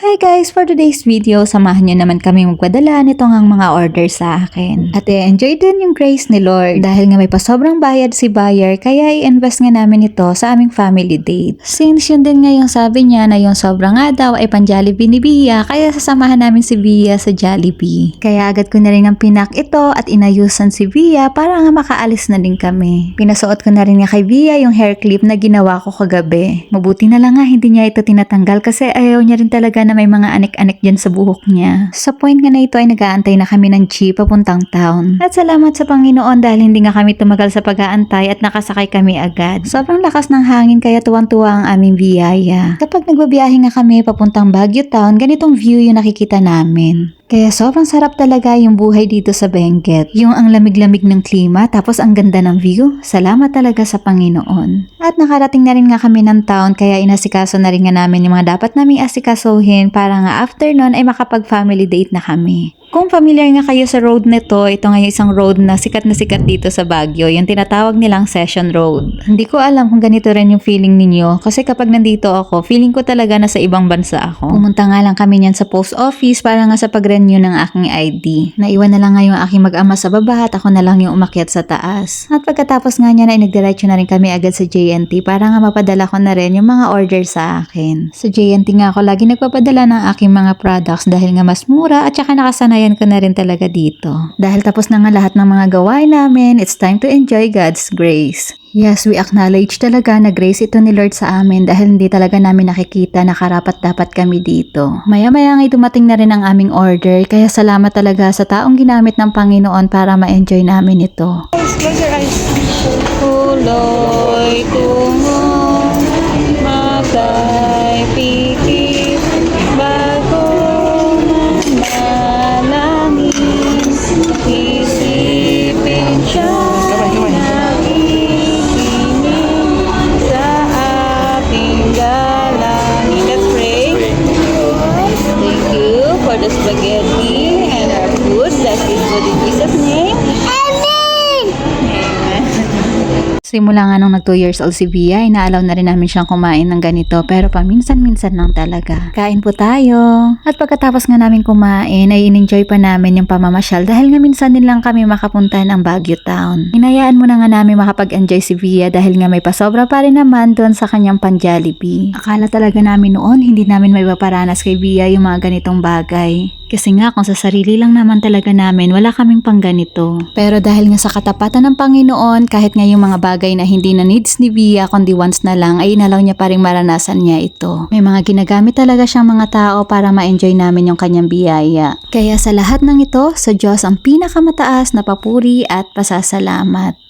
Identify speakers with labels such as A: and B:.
A: Hi guys! For today's video, samahan nyo naman kami magpadala nito ang mga order sa akin. At i-enjoy din yung grace ni Lord dahil nga may pasobrang bayad si buyer kaya i-invest nga namin ito sa aming family date. Since yun din nga yung sabi niya na yung sobra nga daw ay pan Jollibee ni Bia kaya sasamahan namin si Bia sa Jollibee. Kaya agad ko na rin ang pinak ito at inayusan si Bia para nga makaalis na din kami. Pinasuot ko na rin nga kay Bia yung hair clip na ginawa ko kagabi. Mabuti na lang nga hindi niya ito tinatanggal kasi ayaw niya rin talaga na may mga anik-anik dyan sa buhok niya. Sa point nga na ito ay nag-aantay na kami ng jeep papuntang town. At salamat sa Panginoon dahil hindi nga kami tumagal sa pag-aantay at nakasakay kami agad. Sobrang lakas ng hangin kaya tuwang-tuwa ang aming biyaya. Kapag nagbabiyahe nga kami papuntang Baguio Town, ganitong view yung nakikita namin. Kaya sobrang sarap talaga yung buhay dito sa Benguet. Yung ang lamig-lamig ng klima tapos ang ganda ng view. Salamat talaga sa Panginoon. At nakarating na rin nga kami ng town kaya inasikaso na rin nga namin yung mga dapat naming asikasuhin para nga after nun ay makapag family date na kami. Kung familiar nga kayo sa road nito, ito nga yung isang road na sikat na sikat dito sa Baguio, yung tinatawag nilang Session Road. Hindi ko alam kung ganito rin yung feeling ninyo kasi kapag nandito ako, feeling ko talaga na sa ibang bansa ako. Pumunta nga lang kami niyan sa post office para nga sa pag-renew ng aking ID. Naiwan na lang nga yung aking mag-ama sa baba at ako na lang yung umakyat sa taas. At pagkatapos nga niya na inagdiretso na rin kami agad sa JNT para nga mapadala ko na rin yung mga order sa akin. Sa JNT nga ako lagi nagpapadala ng aking mga products dahil nga mas mura at saka nakasanayan ko na rin talaga dito. Dahil tapos na nga lahat ng mga gawain namin, it's time to enjoy God's grace. Yes, we acknowledge talaga na grace ito ni Lord sa amin dahil hindi talaga namin nakikita na karapat dapat kami dito. Maya-maya nga dumating na rin ang aming order kaya salamat talaga sa taong ginamit ng Panginoon para ma-enjoy namin ito.
B: Close your eyes.
A: Tuloy tungo, the. Simula nga nung nag 2 years old si Bia, inaalaw na rin namin siyang kumain ng ganito pero paminsan-minsan lang talaga. Kain po tayo. At pagkatapos nga namin kumain, ay in-enjoy pa namin yung pamamasyal dahil nga minsan din lang kami makapunta ng Baguio Town. Hinayaan mo na nga namin makapag-enjoy si Bia dahil nga may pasobra pa rin naman doon sa kanyang pan-Jollibee. Akala talaga namin noon hindi namin may paparanas kay Bia yung mga ganitong bagay. Kasi nga kung sa sarili lang naman talaga namin, wala kaming pang ganito. Pero dahil nga sa katapatan ng Panginoon, kahit nga yung mga bagay na hindi na needs ni Bia kundi once na lang, ay inalaw niya pa rin maranasan niya ito. May mga ginagamit talaga siyang mga tao para ma-enjoy namin yung kanyang biyaya. Kaya sa lahat ng ito, sa Diyos ang pinakamataas na papuri at pasasalamat.